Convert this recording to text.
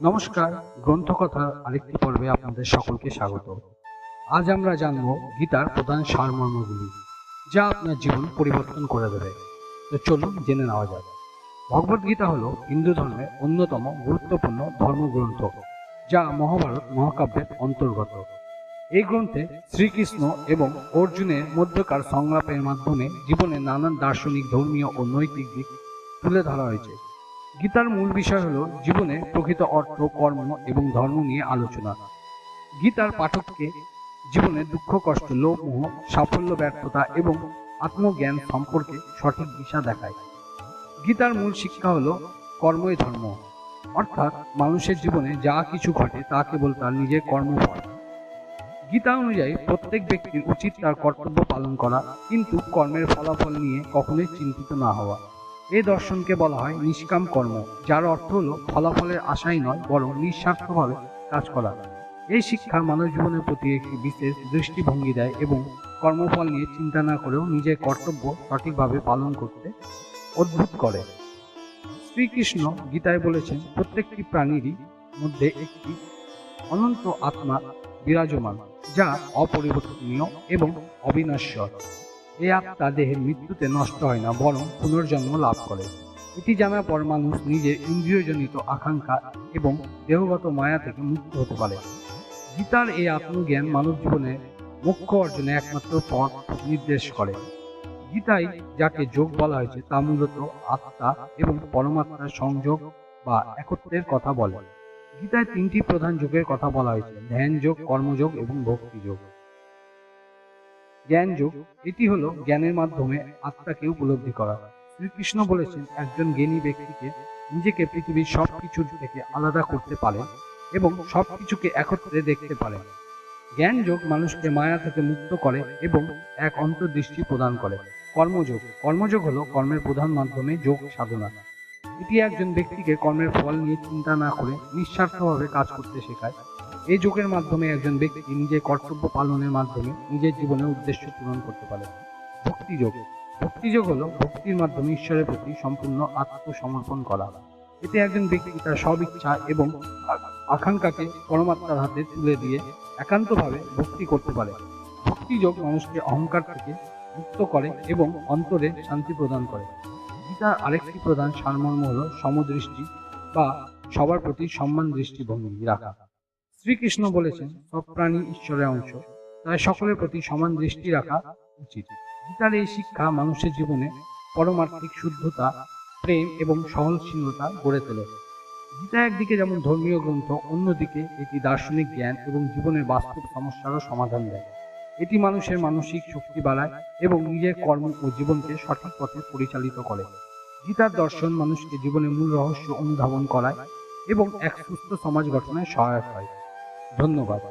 নমস্কার, গ্রন্থকথার আরেকটি পর্বে আপনাদের সকলকে স্বাগত। আজ আমরা জানব গীতার প্রধান সারমর্মগুলি, যা আপনার জীবন পরিবর্তন করে দেবে। তো চলুন জেনে নেওয়া যাক। ভগবদ গীতা হল হিন্দু ধর্মের অন্যতম গুরুত্বপূর্ণ ধর্মগ্রন্থ, যা মহাভারত মহাকাব্যের অন্তর্গত। এই গ্রন্থে শ্রীকৃষ্ণ এবং অর্জুনের মধ্যকার সংলাপের মাধ্যমে জীবনের নানান দার্শনিক, ধর্মীয় ও নৈতিক দিক তুলে ধরা হয়েছে। গীতার মূল বিষয় হলো জীবনে প্রকৃত অর্থ, কর্ম এবং ধর্ম নিয়ে আলোচনা। গীতার পাঠককে জীবনে দুঃখ, কষ্ট, লোভ, মোহ, সাফল্য, ব্যর্থতা এবং আত্মজ্ঞান সম্পর্কে সঠিক দিশা দেখায়। গীতার মূল শিক্ষা হলো কর্মই ধর্ম। অর্থাৎ মানুষের জীবনে যা কিছু ঘটে তা কেবল তার নিজের কর্মফল। গীতা অনুযায়ী প্রত্যেক ব্যক্তির উচিত তার কর্তব্য পালন করা, কিন্তু কর্মের ফলাফল নিয়ে কখনোই চিন্তিত না হওয়া। এই দর্শনকে বলা হয় নিষ্কাম কর্ম, যার অর্থ হলো ফলাফলের আশাই নয়, বরং নিঃস্বার্থভাবে কাজ করা। এই শিক্ষা মানব জীবনের প্রতি একটি বিশেষ দৃষ্টিভঙ্গি দেয় এবং কর্মফল নিয়ে চিন্তা না করেও নিজের কর্তব্য সঠিকভাবে পালন করতে অদ্ভুত করে। শ্রীকৃষ্ণ গীতায় বলেছেন, প্রত্যেকটি প্রাণীরই মধ্যে একটি অনন্ত আত্মা বিরাজমান, যা অপরিবর্তনীয় এবং অবিনশ্বর। এই আত্মা দেহের মৃত্যুতে নষ্ট হয় না, বরং পুনর্জন্ম লাভ করে। এটি জানার পর মানুষ নিজের ইন্দ্রিয়জনিত আকাঙ্ক্ষা এবং দেহগত মায়া থেকে মুক্ত হতে পারে। গীতার এই আত্মজ্ঞান মানব জীবনে মুখ্য অর্জনে একমাত্র পথ নির্দেশ করে। গীতায় যাকে যোগ বলা হয়েছে, তা মূলত আত্মা এবং পরমাত্মার সংযোগ বা একত্রের কথা বলে। গীতায় তিনটি প্রধান যোগের কথা বলা হয়েছে ধ্যান যোগ কর্মযোগ এবং ভক্তি যোগ জ্ঞান যোগ এটি হলো জ্ঞানের মাধ্যমে আত্মাকে উপলব্ধি করা। শ্রীকৃষ্ণ বলেছেন, একজন জ্ঞানী ব্যক্তিকে নিজেকে পৃথিবীর সব কিছুর থেকে আলাদা করতে পারে এবং সব কিছুকে একত্রে দেখতে পারে জ্ঞান যোগ মানুষকে মায়া থেকে মুক্ত করে এবং এক অন্তর্দৃষ্টি প্রদান করে। কর্মযোগ কর্মযোগ হলো কর্মের প্রধান মাধ্যমে যোগ সাধনা। এটি একজন ব্যক্তিকে কর্মের ফল নিয়ে চিন্তা না করে নিঃস্বার্থভাবে কাজ করতে শেখায়। এই যোগের মাধ্যমে একজন ব্যক্তি নিজের কর্তব্য পালনের মাধ্যমে নিজের জীবনের উদ্দেশ্য পূরণ করতে পারে ভক্তিযোগ ভক্তিযোগ হলো ভক্তির মাধ্যমে ঈশ্বরের প্রতি সম্পূর্ণ আত্মসমর্পণ করা। এতে একজন ব্যক্তি তার সব ইচ্ছা এবং আকাঙ্ক্ষাকে পরমাত্মার হাতে তুলে দিয়ে একান্তভাবে ভক্তি করতে পারে। ভক্তিযোগ মানুষকে অহংকার থেকে মুক্ত করে এবং অন্তরে শান্তি প্রদান করে। গীতার আরেকটি প্রধান সারমর্ম হল সমদৃষ্টি বা সবার প্রতি সম্মান দৃষ্টিভঙ্গি রাখা। শ্রীকৃষ্ণ বলেছেন, সব প্রাণী ঈশ্বরের অংশ। তাই সকলের প্রতি সমান দৃষ্টি রাখা উচিত। গীতার এই শিক্ষা মানুষের জীবনে পরমার্থিক শুদ্ধতা, প্রেম এবং সহনশীলতা গড়ে তোলে। গীতা একদিকে যেমন ধর্মীয় গ্রন্থ, অন্যদিকে এটি দার্শনিক জ্ঞান এবং জীবনের বাস্তব সমস্যারও সমাধান দেয়। এটি মানুষের মানসিক শক্তি বাড়ায় এবং নিজের কর্ম ও জীবনকে সঠিক পথে পরিচালিত করে। গীতার দর্শন মানুষকে জীবনের মূল রহস্য অনুধাবন করায় এবং এক সুস্থ সমাজ গঠনে সহায়ক হয়। ধন্যবাদ।